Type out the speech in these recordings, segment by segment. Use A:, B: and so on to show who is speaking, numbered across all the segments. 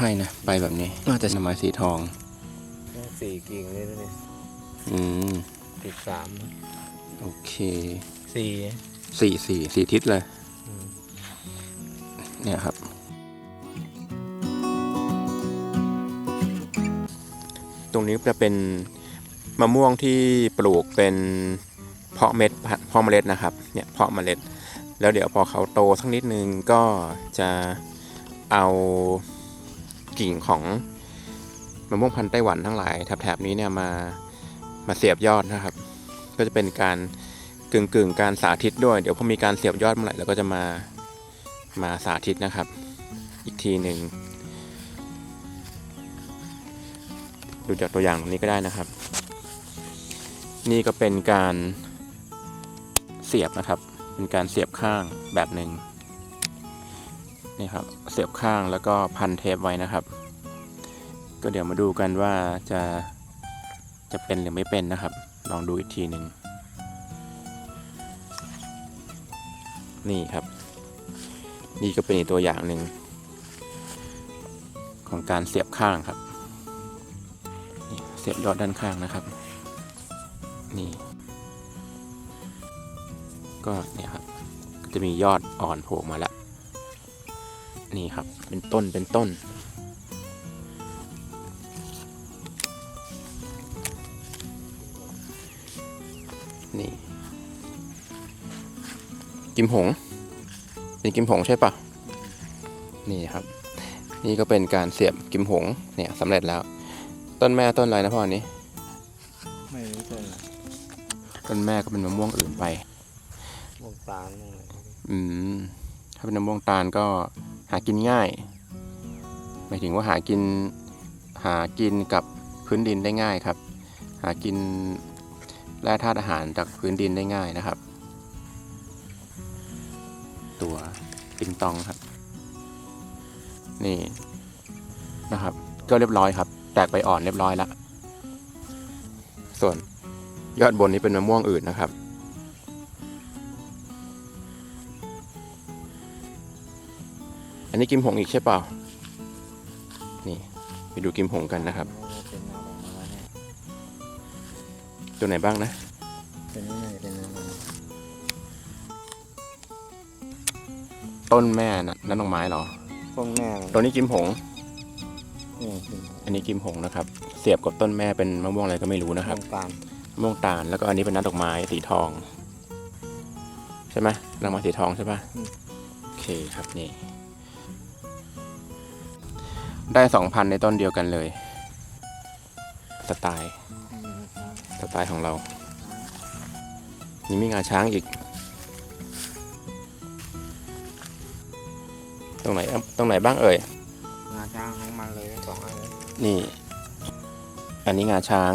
A: ใช่นะใบแบบนี้น่าจะหน่อไม้สีทอง
B: สี่กิ่งเลยนะเนี่ย
A: อืม
B: ติดสาม
A: โอเค
B: สี่
A: สี่สี่สี่ทิศเลย
B: อืม
A: เนี่ยครับ ตรงนี้จะเป็นมะม่วงที่ปลูกเป็นเพาะเม็ดเพาะเมล็ดนะครับเนี่ยเพาะเมล็ด แล้วเดี๋ยวพอเขาโตสักนิดนึงก็จะเอา กิ่งของมะม่วงพันธุ์ไต้หวันทั้งหลายแถบนี้เนี่ยมามาเสียบยอดนะครับ ก็จะเป็นการกึ่งกึ่งการสาธิตด้วย เดี๋ยวพอมีการเสียบยอดเมื่อไหร่เราก็จะมามาสาธิตนะครับ อีกทีหนึ่งดูจากตัวอย่างตรงนี้ก็ได้นะครับ นี่ก็เป็นการเสียบนะครับ เป็นการเสียบข้างแบบหนึ่ง นี่ครับเสียบข้างแล้วก็พันเทปไว้นะครับ ก็เดี๋ยวมาดูกันว่าจะจะเป็นหรือไม่เป็นนะครับ ลองดูอีกทีหนึ่งนี่ครับ นี่ก็เป็นอีกตัวอย่างหนึ่งของการเสียบข้างครับเสียบยอดด้านข้างนะครับ นี่ ก็เนี่ยครับ ก็จะมียอดอ่อนโผล่มาแล้ว นี่ครับ เป็นต้นเป็นต้น นี่ กิมหงเป็นกิมหงใช่ปะนี่ครับ นี่ก็เป็นการเสียบกิมหง เนี่ยสำเร็จแล้ว ต้นแม่ต้นอะไรนะพ่ออันนี้
B: ไม่รู้ต้นอะไร
A: ต้นแม่ก็เป็นมะม่วงอื่นไป
B: ม่วงตาลม่วงอะไร
A: อืม ถ้าเป็นมะม่วงตาลก็หากินง่ายหมายถึงว่าหากินหากินกับพื้นดินได้ง่ายครับ หากินแร่ธาตุอาหารจากพื้นดินได้ง่ายนะครับ ตัวปิงตองครับ นี่นะครับ ก็เรียบร้อยครับ แตกใบอ่อนเรียบร้อยแล้วส่วนยอดบนนี้เป็นมะม่วงอื่นนะครับ อันนี้กิมหงอีกใช่เปล่า นี่ไปดูกิมหงกันนะครับ
B: เป็นน้ำออกมาเนี่ย
A: ตัวไหนบ้างนะ
B: เป็นนี่น่าจะเป็นน้ำมัน
A: ต้นแม่นะนั่นดอกไม้เหรอ
B: พวกแม่มัน
A: ตัวนี้กิมหง
B: นี่เป็น
A: อันนี้กิมหงนะครับ เสียบกับต้นแม่เป็นมะม่วงอะไรก็ไม่รู้นะครับ
B: ม่วงตาล
A: มะม่วงตาลแล้วก็อันนี้เป็นน้ำดอกไม้สีทอง ใช่ไหมดอกไม้สีทองใช่ปะโอเคครับนี่ ได้สองพันในต้นเดียวกันเลย สไตล์ สไตล์ของเรา นี่มีงาช้างอีก ตรงไหนอะตรงไหนบ้างเอ่ย
B: งาช้างของมันเลยสองอันเลย
A: นี่ อันนี้งาช้าง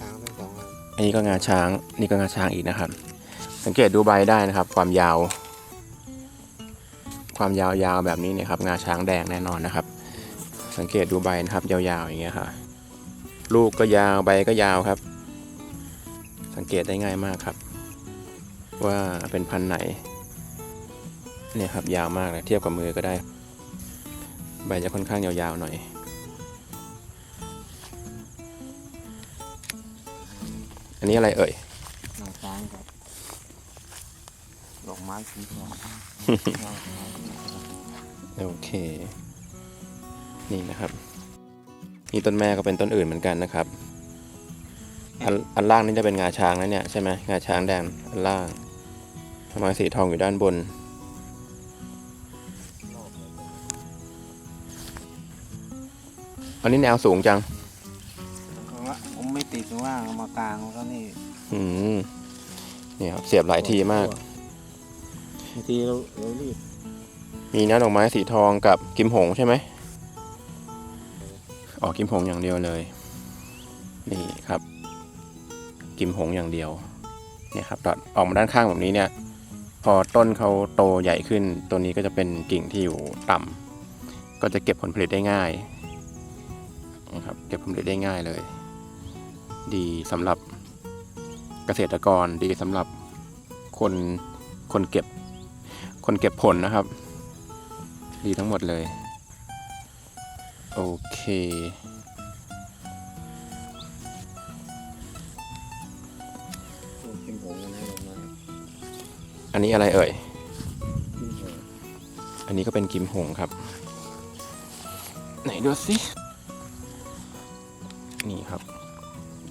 B: ช้างเป็นสองอัน
A: อันนี้ก็งาช้าง นี่ก็งาช้างอีกนะครับ สังเกตดูใบได้นะครับ ความยาว ความยาวๆแบบนี้เนี่ยครับงาช้างแดงแน่นอนนะครับ สังเกตดูใบนะครับ ยาวๆอย่างเงี้ยค่ะลูกก็ยาวใบก็ยาวครับ สังเกตได้ง่ายมากครับ ว่าเป็นพันธุ์ไหนเนี่ยครับยาวมากเลยเทียบกับมือก็ได้ ใบจะค่อนข้างยาวๆหน่อยอันนี้อะไรเอ่ย
B: งาช้างกับดอก ไม้สีทอง
A: โอเค นี่นะครับ นี่ต้นแม่ก็เป็นต้นอื่นเหมือนกันนะครับ อันอันล่างนี่จะเป็นงาช้างนะเนี่ยใช่ไหมงาช้างแดงอันล่างทำไมสีทองอยู่ด้านบน อันนี้แนวสูงจัง
B: ผมไม่ติดว่างมากลางแล้วนี่
A: อืมเนี่ยครับเสียบหลายทีมากา
B: งทีเราเรารีบ
A: มีน้ำดอกไม้สีทองกับกิมหงใช่ไหมออกกิมหงอย่างเดียวเลย นี่ครับ กิมหงอย่างเดียวเนี่ยครับตอออกมาด้านข้างแบบนี้เนี่ย พอต้นเขาโตใหญ่ขึ้น ตัวนี้ก็จะเป็นกิ่งที่อยู่ต่ำก็จะเก็บผลผลิตได้ง่ายนะครับเก็บผลผลิตได้ง่ายเลย ดีสำหรับเกษตรกรดีสำหรับคนคนเก็บ คนเก็บผลนะครับ ดีทั้งหมดเลย โอเค
B: กินผง
A: อันนี้อะไรเอ่ย
B: กินผง
A: อันนี้ก็เป็นกิมหงครับ ไหนดูสิ นี่ครับ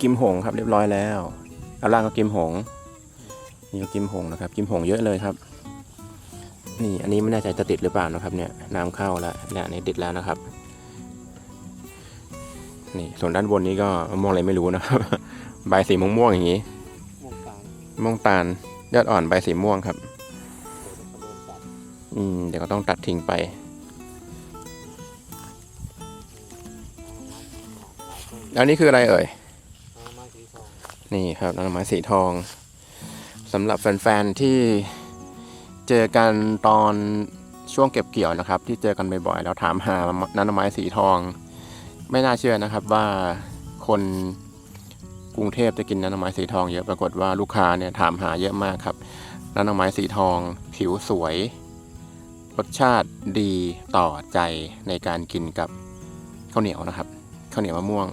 A: กิมหงครับเรียบร้อยแล้วอาล่างก็กิมหง นี่ก็กิมหงนะครับ กิมหงเยอะเลยครับ นี่อันนี้ไม่แน่ใจจะติดหรือเปล่านะครับเนี่ยน้ำเข้าแล้วเนี่ยนนี้ติดแล้วนะครับนี่ส่วนด้านบนนี้ก็มะม่วงอะไรไม่รู้นะครับ ใบสีม่วงๆอย่างนี้
B: ม่วงตาล
A: ม่วงตาลยอดอ่อนใบสีม่วงครับ อืมเดี๋ยวก็ต้องตัดทิ้งไป อันนี้คืออะไรเอ่ยนี่ครับน้ำไม้สีทองสำหรับแฟนๆที่ เจอกันตอนช่วงเก็บเกี่ยวนะครับ ที่เจอกันบ่อยๆแล้วถามหาน้ำไม้สีทอง ไม่น่าเชื่อนะครับว่าคนกรุงเทพจะกินน้ำไม้สีทองเยอะปรากฏว่าลูกค้าเนี่ยถามหาเยอะมากครับน้ำไม้สีทอง ผิวสวย รสชาติดีต่อใจในการกินกับข้าวเหนียวนะครับข้าวเหนียวมะม่วง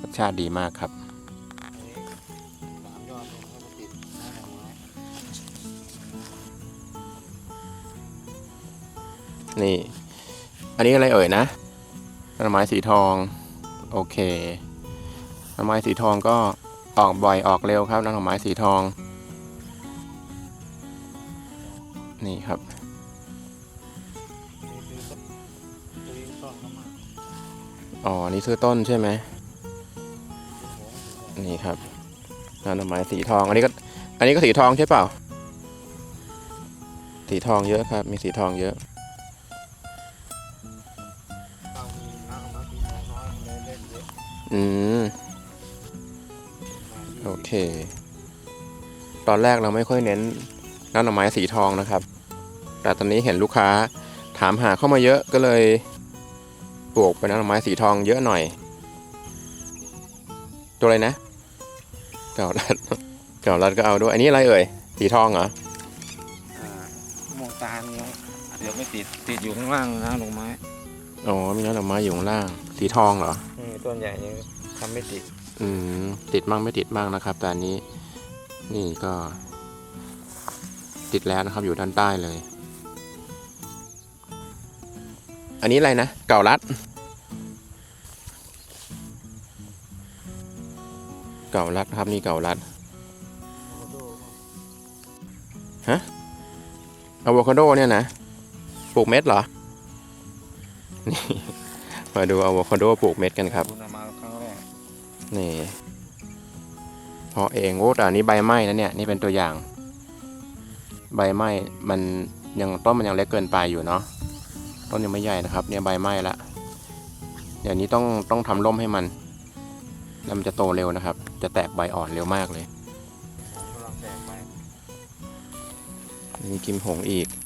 A: รสชาติดีมากครับ
B: นี่ อั
A: นนี้อะไรเอ่ยนะต้นไม้สีทอง โอเคต้นไม้สีทองก็ออกบ่อยออกเร็วครับต้นไม้สีทอง นี่ครับ
B: อ๋
A: อ นี่ซื้อต้นใช่ไหม
B: นี่
A: ครับต้นไม้สีทอง อันนี้ก็ อันนี้ก็สีทองใช่เปล่า สีทองเยอะครับ มีสีทองเยอะ
B: อืม
A: มา
B: ที่
A: โอเค ตอนแรกเราไม่ค่อยเน้นน้ำหน่อไม้สีทองนะครับ แต่ตอนนี้เห็นลูกค้าถามหาเข้ามาเยอะก็เลยปลูกเป็นน้ำหน่อไม้สีทองเยอะหน่อย ตัวอะไรนะเก่าลัดเก่าลัดก็เอาด้วย อันนี้อะไรเอ่ย สีทองเหรอ
B: อ่าม่วงตาลเนี้ยเดี๋ยวไม่ติดติดอยู่ข้างล่างนะดอกไม้
A: อ๋อ มีน้ำหน่อไม้อยู่ข้างล่าง สีทองเหรอ
B: นี่ ต้นใหญ่ยังทำไม่ติด
A: อืมติดมั่งไม่ติดมั่งนะครับแต่อันนี้ นี่ก็ ติดแล้วนะครับ อยู่ด้านใต้เลย อันนี้อะไรนะ เก่าลัด เก่าลัดครับนี่เก่าลัดอะโวคาโดเนี่ยนะปลูกเม็ดเหรอนี่ มาดูอะโวคาโดปลูกเม็ดกันครับ
B: คุณเอามาครั้งแรก
A: นี่เพาะเองโอ้แต่อันนี้ใบไหม้นะเนี่ยนี่เป็นตัวอย่าง ใบไหม้มันยังต้นมันยังเล็กเกินไปอยู่เนาะต้นยังไม่ใหญ่นะครับ เนี่ยใบไหม้ละเดี๋ยวนี้ต้องต้องทำร่มให้มันแล้วมันจะโตเร็วนะครับ จะแตกใบอ่อนเร็วมากเลย
B: ผมกำลังแตกไป
A: นี่กิมหงอีก
B: ก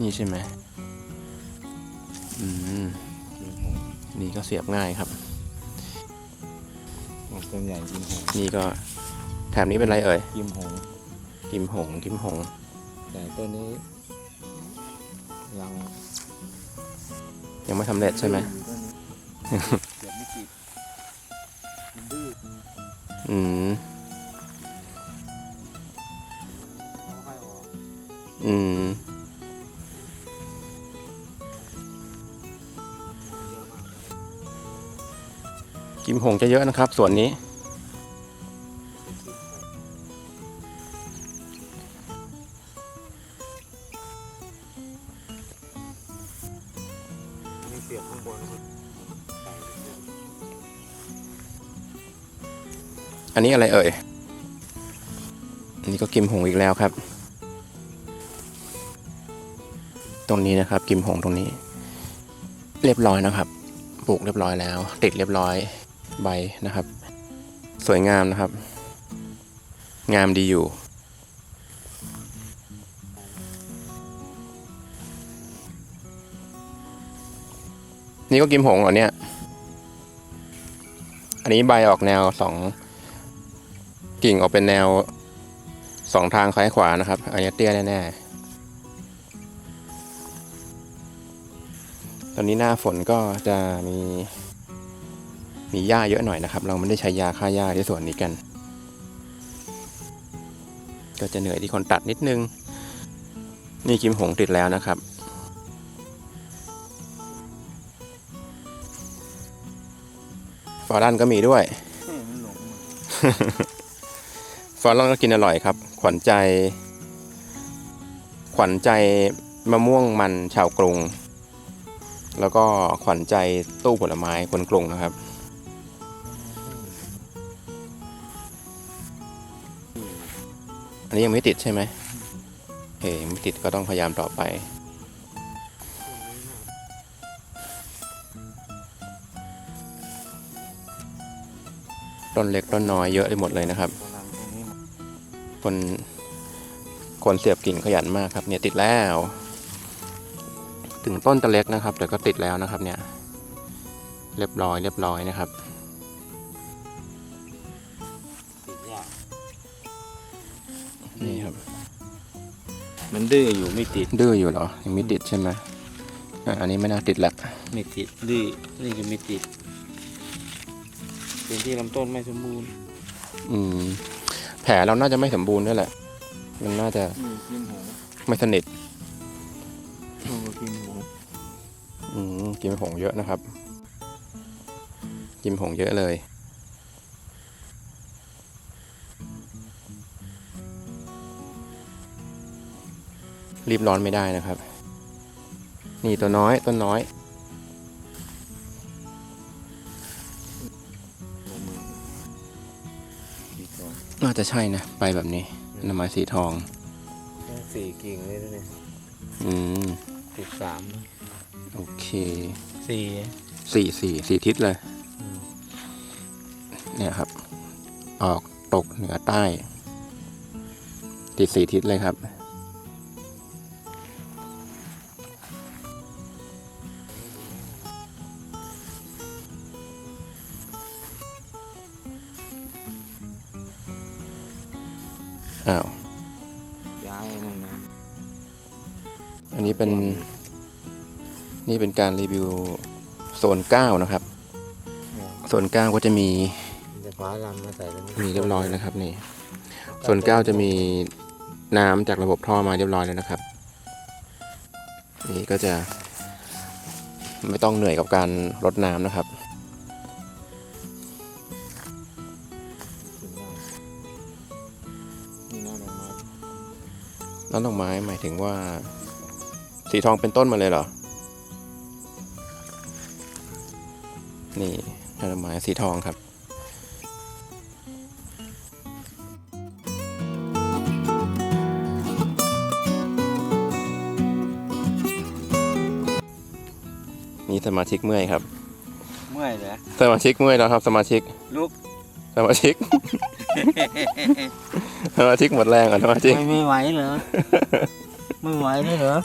A: นี่ใช่ไหมอืม
B: กินผง
A: นี่ก็เสียบง่ายครับ
B: ต้นใหญ่กินผง
A: นี่ก็แถบนี้เป็นอะไรเอ่ย
B: กินผง
A: กิมหงกิมหง
B: แต่ต้นนี้ยัง
A: ยังไม่สำเร็จใช่ไหม
B: ต้นนี้เกือบไม่ติดมันดื้อ
A: อืม
B: กิ
A: มหงจะเยอะนะครับส่วนนี้
B: มีเสียข้างบน
A: อันนี้อะไรเอ่ย อันนี้ก็กิมหงอีกแล้วครับ ตรงนี้นะครับกิมหงตรงนี้ เรียบร้อยนะครับ ปลูกเรียบร้อยแล้ว ติดเรียบร้อย ใบนะครับ สวยงามนะครับ งามดีอยู่ นี่ก็กิมหงเหรอเนี่ย อันนี้ใบออกแนวสองกิ่งออกเป็นแนวสองทางซ้ายขวานะครับ อันนี้เตี้ยแน่ๆ ตอนนี้หน้าฝนก็จะมี มีหญ้าเยอะหน่อยนะครับ เราไม่ได้ใช้ยาฆ่าหญ้าที่สวนนี้กัน ก็จะเหนื่อยที่คนตัดนิดนึง นี่กิมหงติดแล้วนะครับฟอรันก็มีด้วย
B: เฮ้ยมันหลงมา
A: ฟอรันก็กินอร่อยครับ ขวัญใจ ขวัญใจมะม่วงมันชาวกรุง แล้วก็ขวัญใจตู้ผลไม้คนกรุงนะครับ อันนี้ยังไม่ติดใช่ไหมโอเคยังไม่ติดก็ต้องพยายามต่อไป ต้นเล็กต้นน้อยเยอะไปหมดเลยนะครับ คนคนเสียบกิ่งขยันมากครับเนี่ยติดแล้ว ถึงต้นจะเล็กนะครับ แต่ก็ติดแล้วนะครับเนี่ย เรียบร้อยเรียบร้อยนะครับ นี่ครับ
B: มันดื้ออยู่ไม่ติด
A: ดื้ออยู่เหรอ ยังไม่ติดใช่ไหมอะอันนี้ไม่น่าติดละ
B: ไม่ติดดื้อนี่ก็ไม่ติดเป็นที่ลำต้นไม่สมบูรณ์
A: อืม แผลเราน่าจะไม่สมบูรณ์ด้วยแหละ มันน่าจะ
B: นี่กินหง
A: ไม่สนิท
B: โอ้กินหง
A: อืมกินผงเยอะนะครับ กินผงเยอะเลย รีบร้อนไม่ได้นะครับ นี่ตัวน้อยต้นน้อย
B: ลงมือดีก่อน
A: น่าจะใช่นะ ไปแบบนี้น้ำไม้สีทอง
B: ต้องสี่กิ่งเลยนะเนี่ย
A: อืม
B: ติดสามนะ
A: โอเค
B: สี่
A: สี่สี่สี่ทิศเลย
B: อืม
A: เนี่ยครับ ออกตกเหนือใต้ ติดสี่ทิศเลยครับ อ้าว
B: ย้ายนั่นนะ
A: อันนี้เป็น นี่เป็นการรีวิวโซนเก้านะครับ โซนเก้าก็จะมี
B: จะคว้าลำมาใส่ตรงนี้
A: มีเรียบร้อยนะครับนี่ส่วนเก้าจะมีน้ำจากระบบท่อมาเรียบร้อยแล้วนะครับ นี่ก็จะ ไม่ต้องเหนื่อยกับการรดน้ำนะครับ น้ำดอกไม้หมายถึงว่า สีทองเป็นต้นมาเลยเหรอ นี่น้ำดอกไม้สีทองครับนี่สมาชิกเมื่อยครับ
B: เมื่อยเหรอ
A: สมาชิกเมื่อยแล้วครับ สมาชิก
B: ลุก
A: สมาชิก สมาชิกหมดแรงอะสมาชิก
B: ไม่ไม่ไหวเหรอ ไม่ไหวเลยเหรอ